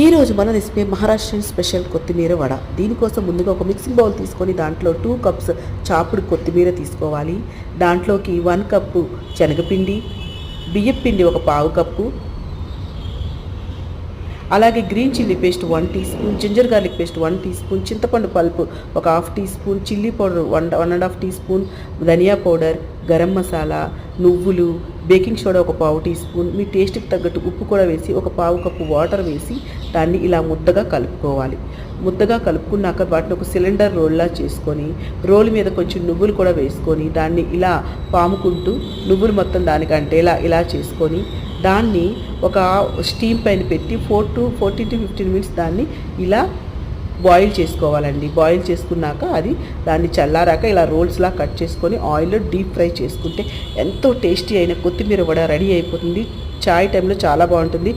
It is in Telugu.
ఈ రోజు మన రెసిపీ మహారాష్ట్రన్ స్పెషల్ కొత్తిమీర వడ. దీనికోసం ముందుగా ఒక మిక్సింగ్ బౌల్ తీసుకొని దాంట్లో టూ కప్స్ చాపుడు కొత్తిమీర తీసుకోవాలి. దాంట్లోకి వన్ కప్పు శనగపిండి బియ్యపిండి ఒక పావు కప్పు అలాగే green chilli paste one teaspoon ginger garlic paste one teaspoon చింతపండు పల్పు ఒక half teaspoon chilli powder one one and half teaspoon dhania powder garam masala నువ్వులు బేకింగ్ సోడా ఒక పావు టీ స్పూన్ మీ టేస్ట్కి తగ్గట్టు ఉప్పు కూడా వేసి ఒక పావు కప్పు వాటర్ వేసి దాన్ని ఇలా ముద్దగా కలుపుకోవాలి. ముద్దగా కలుపుకున్నాక వాటిని ఒక సిలిండర్ రోల్లా చేసుకొని రోల్ మీద కొంచెం నువ్వులు కూడా వేసుకొని దాన్ని ఇలా పాముకుంటూ నువ్వులు మొత్తం దానికంటే ఇలా ఇలా చేసుకొని దాన్ని ఒక స్టీమ్ పైన పెట్టి four to fourteen to fifteen minutes దాన్ని ఇలా బాయిల్ చేసుకోవాలండి. బాయిల్ చేసుకున్నాక అది దాన్ని చల్లారాక ఇలా రోల్స్లా కట్ చేసుకొని ఆయిల్లో డీప్ ఫ్రై చేసుకుంటే ఎంతో టేస్టీ అయిన కొత్తిమీర వడ రెడీ అయిపోతుంది. చాయ్ టైంలో చాలా బాగుంటుంది.